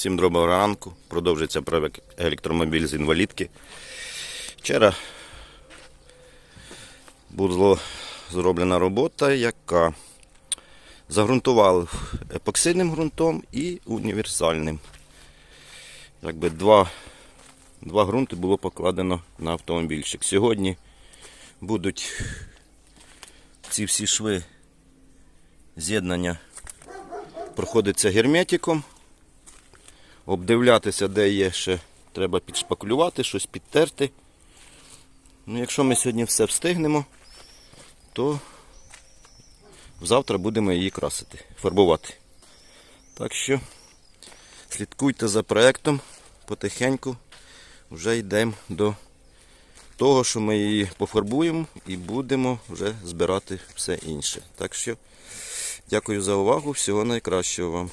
Всім доброго ранку. Продовжується проект електромобіль з інвалідки. Вчора була зроблена робота, яка загрунтували епоксидним ґрунтом і універсальним. Якби два, два ґрунти було покладено на автомобільчик. Сьогодні будуть ці всі шви з'єднання проходиться герметиком, обдивлятися, де є ще треба підшпаклювати, щось підтерти. Ну, якщо ми сьогодні все встигнемо, то завтра будемо її красити, фарбувати. Так що слідкуйте за проектом потихеньку. Вже йдемо до того, що ми її пофарбуємо і будемо вже збирати все інше. Так що дякую за увагу, всього найкращого вам.